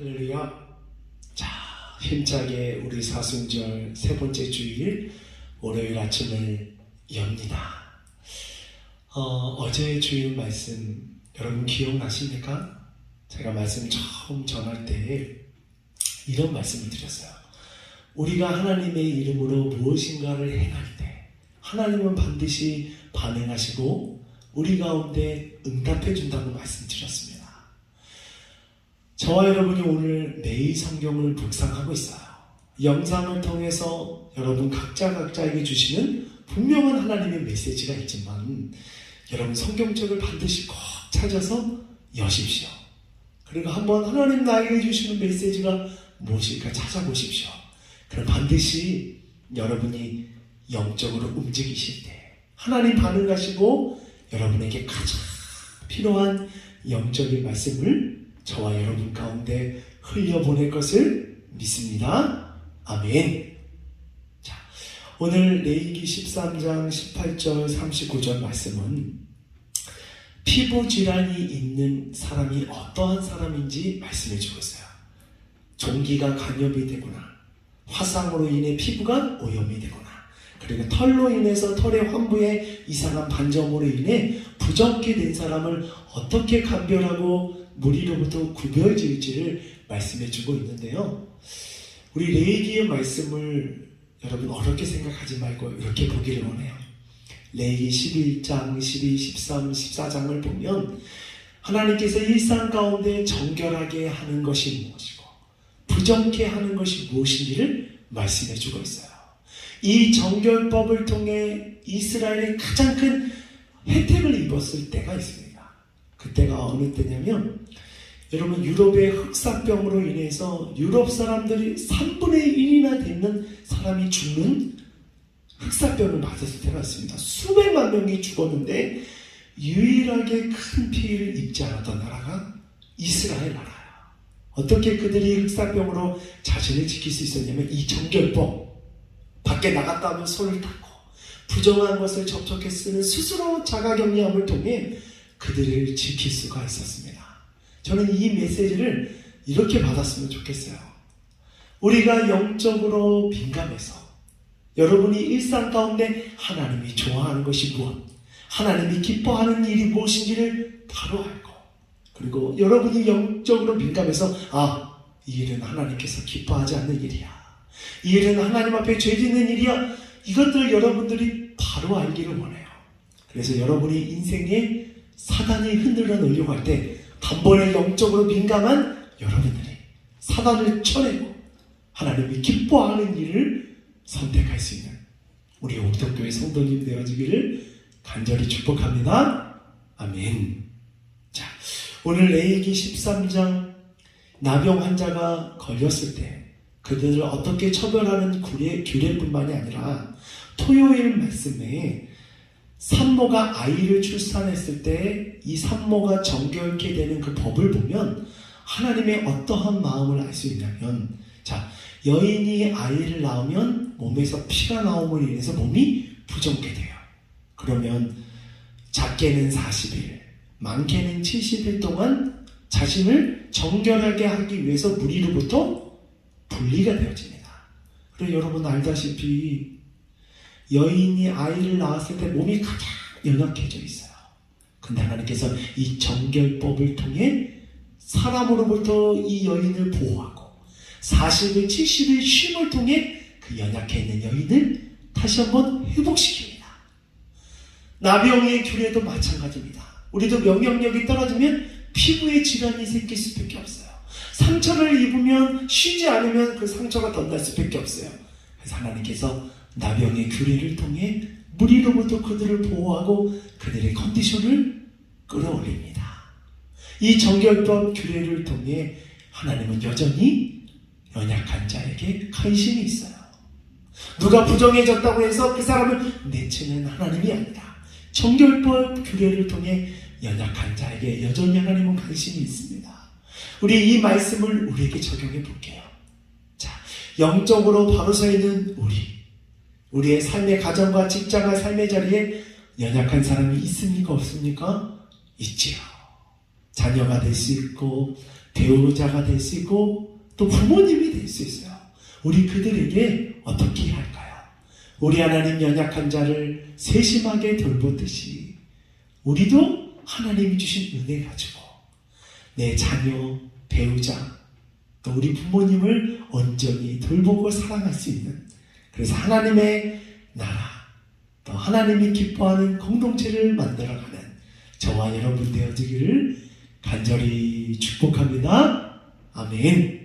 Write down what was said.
할렐루야. 자, 힘차게 우리 사순절 세 번째 주일 월요일 아침을 엽니다. 어, 제 주일 말씀 여러분 기억나십니까? 제가 말씀 처음 전할 때 이런 말씀을 드렸어요. 우리가 하나님의 이름으로 무엇인가를 행할 때 하나님은 반드시 반응하시고 우리 가운데 응답해 준다고 말씀드렸습니다. 저와 여러분이 오늘 매일 성경을 묵상하고 있어요. 영상을 통해서 여러분 각자 각자에게 주시는 분명한 하나님의 메시지가 있지만 여러분 성경책을 반드시 꼭 찾아서 여십시오. 그리고 한번 하나님 나에게 주시는 메시지가 무엇일까 찾아보십시오. 그럼 반드시 여러분이 영적으로 움직이실 때 하나님 반응하시고 여러분에게 가장 필요한 영적인 말씀을 저와 여러분 가운데 흘려보낼 것을 믿습니다. 아멘. 자, 오늘 레이기 13장 18절 39절 말씀은 피부 질환이 있는 사람이 어떠한 사람인지 말씀해 주고 있어요. 종기가 간염이 되거나 화상으로 인해 피부가 오염이 되거나 그리고 털로 인해서 털의 환부에 이상한 반점으로 인해 부정케 된 사람을 어떻게 감별하고 무리로부터 구별지을지를 말씀해 주고 있는데요. 우리 레이기의 말씀을 여러분 어렵게 생각하지 말고 이렇게 보기를 원해요. 레이기 11장, 12, 13, 14장을 보면 하나님께서 일상 가운데 정결하게 하는 것이 무엇이고 부정케 하는 것이 무엇인지를 말씀해 주고 있어요. 이 정결법을 통해 이스라엘이 가장 큰 혜택을 입었을 때가 있습니다. 그때가 어느 때냐면 여러분 유럽의 흑사병으로 인해서 유럽 사람들이 3분의 1이나 되는 사람이 죽는 흑사병을 맞았을 때가 있습니다. 수백만 명이 죽었는데 유일하게 큰 피해를 입지 않았던 나라가 이스라엘 나라예요. 어떻게 그들이 흑사병으로 자신을 지킬 수 있었냐면 이 정결법 밖에 나갔다 하면 손을 닦고 부정한 것을 접촉했으면 스스로 자가격리함을 통해 그들을 지킬 수가 있었습니다. 저는 이 메시지를 이렇게 받았으면 좋겠어요. 우리가 영적으로 민감해서 여러분이 일상 가운데 하나님이 좋아하는 것이 무엇, 하나님이 기뻐하는 일이 무엇인지를 바로 알고 그리고 여러분이 영적으로 민감해서 아, 이 일은 하나님께서 기뻐하지 않는 일이야. 이 일은 하나님 앞에 죄 짓는 일이야. 이것들 여러분들이 바로 알기를 원해요. 그래서 여러분이 인생에 사단이 흔들어 놓으려고 할 때 단번에 영적으로 민감한 여러분들이 사단을 쳐내고 하나님이 기뻐하는 일을 선택할 수 있는 우리 옥덕교회 성도님 되어지기를 간절히 축복합니다. 아멘. 자, 오늘 레이기 13장 나병 환자가 걸렸을 때 그들을 어떻게 처벌하는 규례, 규례뿐만이 아니라 토요일 말씀에 산모가 아이를 출산했을 때 이 산모가 정결케 되는 그 법을 보면 하나님의 어떠한 마음을 알 수 있냐면 자 여인이 아이를 낳으면 몸에서 피가 나옴으로 인해서 몸이 부정케 돼요. 그러면 작게는 40일, 많게는 70일 동안 자신을 정결하게 하기 위해서 무리로부터 분리가 되어집니다. 그리고 여러분 알다시피 여인이 아이를 낳았을 때 몸이 가장 연약해져 있어요. 근데 하나님께서 이 정결법을 통해 사람으로부터 이 여인을 보호하고 40일, 70일 쉼을 통해 그 연약해 있는 여인을 다시 한번 회복시킵니다. 나병의 규례도 마찬가지입니다. 우리도 명령력이 떨어지면 피부에 질환이 생길 수밖에 없어요. 상처를 입으면 쉬지 않으면 그 상처가 덧날 수밖에 없어요. 그래서 하나님께서 나병의 규례를 통해 무리로부터 그들을 보호하고 그들의 컨디션을 끌어올립니다. 이 정결법 규례를 통해 하나님은 여전히 연약한 자에게 관심이 있어요. 누가 부정해졌다고 해서 그 사람을 내치는 하나님이 아니라 정결법 규례를 통해 연약한 자에게 여전히 하나님은 관심이 있습니다. 우리 이 말씀을 우리에게 적용해 볼게요. 자, 영적으로 바로 서 있는 우리. 우리의 삶의 가정과 직장과 삶의 자리에 연약한 사람이 있습니까? 없습니까? 있지요. 자녀가 될 수 있고 배우자가 될 수 있고 또 부모님이 될 수 있어요. 우리 그들에게 어떻게 할까요? 우리 하나님 연약한 자를 세심하게 돌보듯이 우리도 하나님이 주신 은혜 가지고 내 자녀, 배우자, 또 우리 부모님을 온전히 돌보고 사랑할 수 있는 그래서 하나님의 나라, 또 하나님이 기뻐하는 공동체를 만들어가는 저와 여러분 되어지기를 간절히 축복합니다. 아멘.